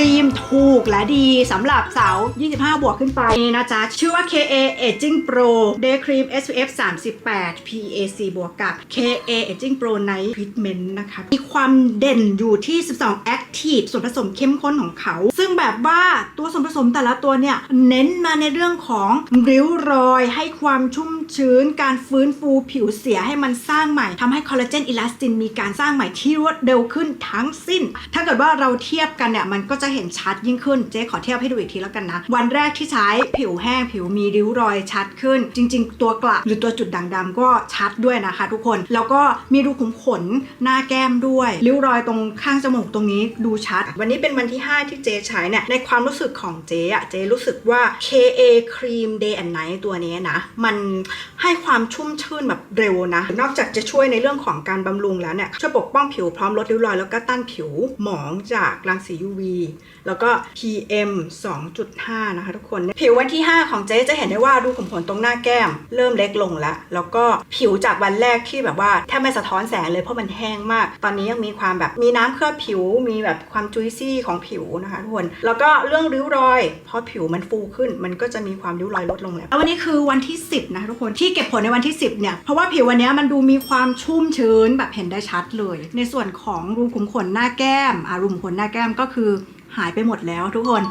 รีมถูกและดีสำหรับสาว 25 บวกขึ้นไปนี่นะจ๊ะ ชื่อว่า KA Aging Pro Day Cream SPF 38 PAC บวกกับ KA Aging Pro Night Treatment นะคะ มีความเด่นอยู่ที่ 12 Active ส่วนผสมเข้มข้นของเขา แบบว่าตัวส่วนผสมแต่ละตัวเนี่ยเน้นมาในเรื่องของริ้วรอยให้ความชุ่มชื้น การฟื้นฟูผิวเสียให้มันสร้างใหม่ทำให้คอลลาเจนอิลาสตินมีการสร้างใหม่ที่รวดเร็วขึ้นทั้งสิ้น ถ้าเกิดว่าเราเทียบกันเนี่ยมันก็จะเห็นชัดยิ่งขึ้นเจ๊ขอเทียบให้ดูอีกทีแล้วกันนะ วันแรกที่ใช้ผิวแห้งผิวมีริ้วรอยชัดขึ้น จริง ๆ ตัวกระหรือตัวจุดด่างดำก็ชัดด้วยนะคะ ทุกคนแล้วก็มีรูขุมขนหน้าแก้มด้วยริ้วรอยตรงข้างจมูกตรงนี้ดูชัด วันนี้เป็นวันที่ 5 ที่เจ๊ใช้เนี่ยในความรู้สึกของเจ๊อะเจ๊รู้สึกว่า KA Cream Day and Night ตัวนี้นะ มันให้ความชุ่มชื่นแบบเร็วนะ นอกจากจะช่วยในเรื่องของการบำรุงแล้วเนี่ยช่วยปกป้องผิวพร้อมลดริ้วรอยแล้วก็ต้านผิวหมองจากรังสี UV แล้วก็ PM 2.5 นะคะทุกคน ผิววันที่ 5 ของเจ๊จะเห็นได้ว่ารูขุมขนตรงหน้าแก้ม เริ่มเล็กลงแล้ว แล้วก็ผิวจากวันแรกที่แบบว่าแทบไม่สะท้อนแสงเลยเพราะมันแห้งมาก ตอนนี้ยังมีความแบบมีน้ำเคลือบผิว มีแบบความจุยซี่ของผิวนะคะทุกคนแล้วก็เรื่องริ้วรอยพอผิวมันฟูขึ้น มันก็จะมีความริ้วรอยลดลงแล้วแล้ววันนี้คือวันที่ 10 นะทุกคนที่เก็บผลในวันที่ 10 เนี่ย เพราะว่าผิววันนี้มันดูมีความชุ่มชื้นแบบเห็นได้ชัดเลย ในส่วนของรูขุมขนหน้าแก้มอารูขุมขนหน้าแก้มก็คือหายไปหมดแล้วทุกคน